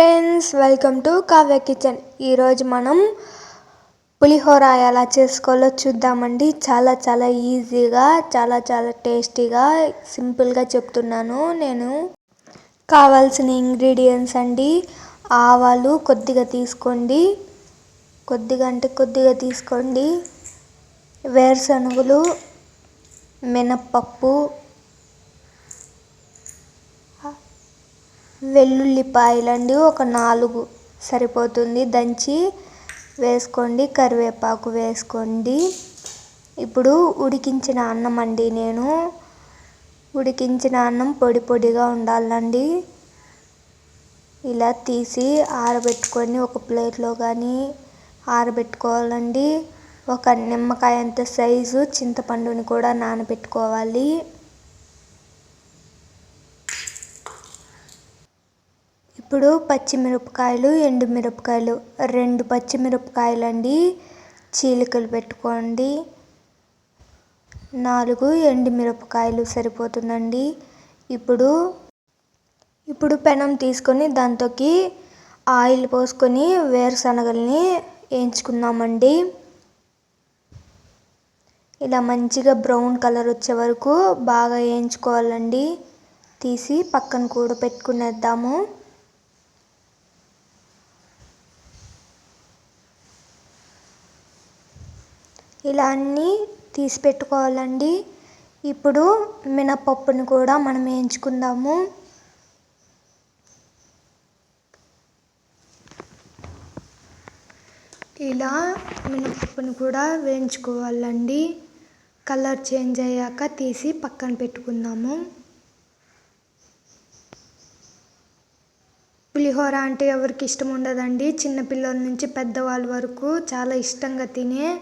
Friends welcome to Kavya kitchen. ఈరోజు మనం పులిహోర ఎలా చేసుకోవాలో చూద్దామండి. చాలా చాలా ఈజీగా చాలా చాలా టేస్టీగా సింపుల్గా చెప్తున్నాను. నేను కావాల్సిన ఇంగ్రీడియంట్స్ అండి ఆవాలు కొద్దిగా తీసుకోండి. కొద్దిగా అంటే కొద్దిగా తీసుకోండి. వేరుశనగలు మినప్పప్పు వెల్లుల్లిపాయలండి ఒక నాలుగు సరిపోతుంది. దంచి వేసుకోండి కరివేపాకు వేసుకోండి. ఇప్పుడు ఉడికించిన అన్నం అండి నేను. ఉడికించిన అన్నం పొడి పొడిగా ఉండాలండి. ఇలా తీసి ఆరబెట్టుకొని ఒక ప్లేట్లో కానీ ఆరబెట్టుకోవాలండి. ఒక నిమ్మకాయ అంత సైజు చింతపండుని కూడా నానబెట్టుకోవాలి. ఇప్పుడు పచ్చిమిరపకాయలు ఎండుమిరపకాయలు. రెండు పచ్చిమిరపకాయలు అండి చీలికలు పెట్టుకోండి. నాలుగు ఎండుమిరపకాయలు సరిపోతుందండి. ఇప్పుడు ఇప్పుడు పెనం తీసుకొని దాంతోకి ఆయిల్ పోసుకొని వేరుశనగల్ని వేయించుకుందామండి. ఇలా మంచిగా బ్రౌన్ కలర్ వచ్చే వరకు బాగా వేయించుకోవాలండి. తీసి పక్కన కూడా పెట్టుకునేద్దాము ఇలా అన్నీ తీసి పెట్టుకోవాలండి ఇప్పుడు మినపప్పుని కూడా మనం వేయించుకుందాము. ఇలా మినపప్పుని కూడా వేయించుకోవాలండి. కలర్ చేంజ్ అయ్యాక తీసి పక్కన పెట్టుకుందాము. పులిహోర అంటే ఎవరికి ఇష్టం ఉండదండి. చిన్నపిల్లల నుంచి పెద్దవాళ్ళ వరకు చాలా ఇష్టంగా తినే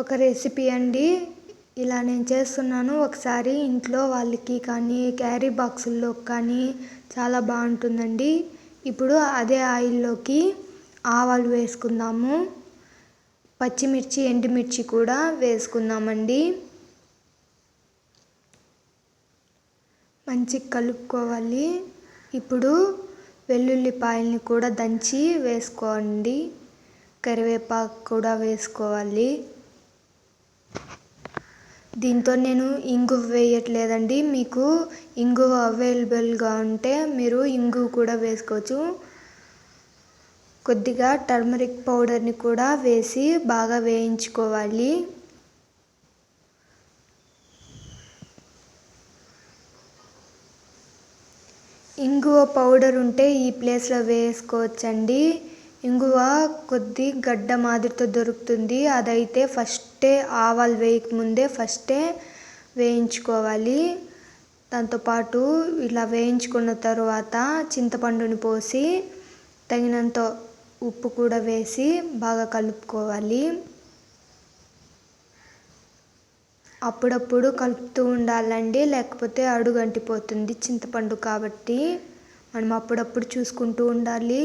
ఒక రెసిపీ అండి. ఇలా నేను చేస్తున్నాను. ఒకసారి ఇంట్లో వాళ్ళకి కానీ క్యారీ బాక్సుల్లో కానీ చాలా బాగుంటుందండి. ఇప్పుడు అదే ఆయిల్లోకి ఆవాలు వేసుకుందాము. పచ్చిమిర్చి ఎండుమిర్చి కూడా వేసుకుందామండి. మంచి కలుపుకోవాలి. ఇప్పుడు వెల్లుల్లిపాయల్ని కూడా దంచి వేసుకోండి. కరివేపాకు కూడా వేసుకోవాలి. దీంతో నేను ఇంగువ వేయట్లేదండి. మీకు ఇంగువ అవైలబుల్గా ఉంటే మీరు ఇంగువ కూడా వేసుకోవచ్చు. కొద్దిగా టర్మరిక్ పౌడర్ని కూడా వేసి బాగా వేయించుకోవాలి. ఇంగువ పౌడర్ ఉంటే ఈ ప్లేస్లో వేసుకోవచ్చండి. ఇంగువ కొద్ది గడ్డ మాదిరితో దొరుకుతుంది. అదైతే ఫస్టే ఆవాలు వేయకముందే ఫస్టే వేయించుకోవాలి. దాంతోపాటు ఇలా వేయించుకున్న తర్వాత చింతపండుని పోసి తగినంత ఉప్పు కూడా వేసి బాగా కలుపుకోవాలి. అప్పుడప్పుడు కలుపుతూ ఉండాలండి లేకపోతే అడుగు అంటిపోతుంది చింతపండు కాబట్టి. మనం అప్పుడప్పుడు చూసుకుంటూ ఉండాలి.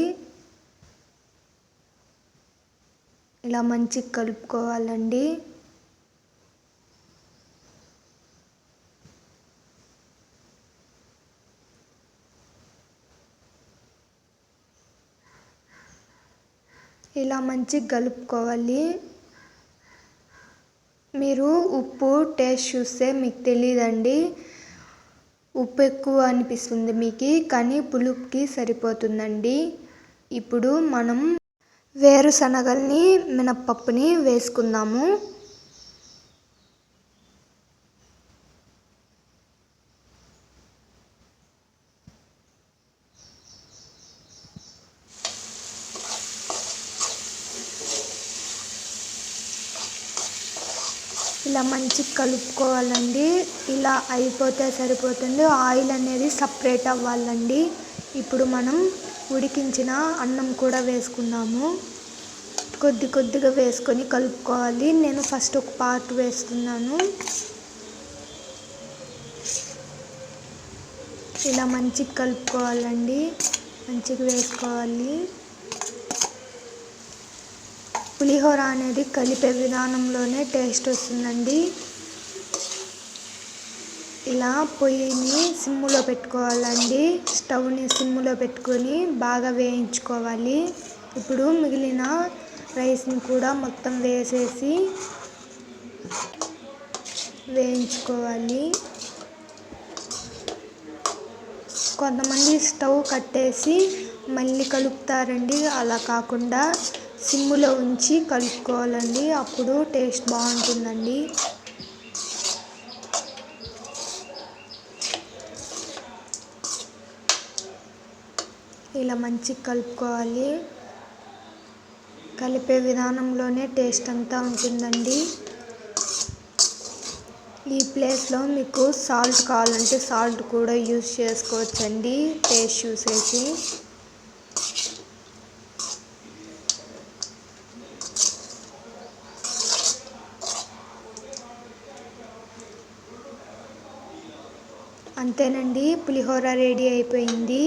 ఇలా మంచిగా కలుపుకోవాలండి. ఇలా మంచిగా కలుపుకోవాలి. మీరు ఉప్పు టేస్ట్ చూస్తే మీకు తెలియదండి ఉప్పు ఎక్కువ అనిపిస్తుంది మీకు కానీ పులుపుకి సరిపోతుందండి. ఇప్పుడు మనం వేరుశనగల్ని మినప్పప్పుని వేసుకుందాము. ఇలా మంచి కలుపుకోవాలండి. ఇలా అయిపోతే సరిపోతుంది. ఆయిల్ అనేది సపరేట్ అవ్వాలండి. ఇప్పుడు మనం ఉడికించిన అన్నం కూడా వేసుకున్నాము. కొద్ది కొద్దిగా వేసుకొని కలుపుకోవాలి. నేను ఫస్ట్ ఒక పార్ట్ వేస్తున్నాను. ఇలా మంచిగా కలుపుకోవాలండి. మంచిగా వేసుకోవాలి. పులిహోర అనేది కలిపే విధానంలోనే టేస్ట్ వస్తుందండి. ఇలా పొయ్యిని సిమ్ములో పెట్టుకోవాలండి. స్టవ్ని సిమ్ములో పెట్టుకొని బాగా వేయించుకోవాలి. ఇప్పుడు మిగిలిన రైస్ని కూడా మొత్తం వేసేసి వేయించుకోవాలి. కొంతమంది స్టవ్ కట్టేసి మళ్ళీ కలుపుతారండి. అలా కాకుండా సిమ్ములో ఉంచి కలుపుకోవాలండి. అప్పుడు టేస్ట్ బాగుంటుందండి. ఇలా మంచిగా కలుపుకోవాలి. కలిపే విధానంలోనే టేస్ట్ అంతా ఉంటుందండి. ఈ ప్లేస్లో మీకు సాల్ట్ కావాలంటే సాల్ట్ కూడా యూస్ చేసుకోవచ్చండి టేస్ట్ చూసేసి. అంతేనండి పులిహోర రెడీ అయిపోయింది.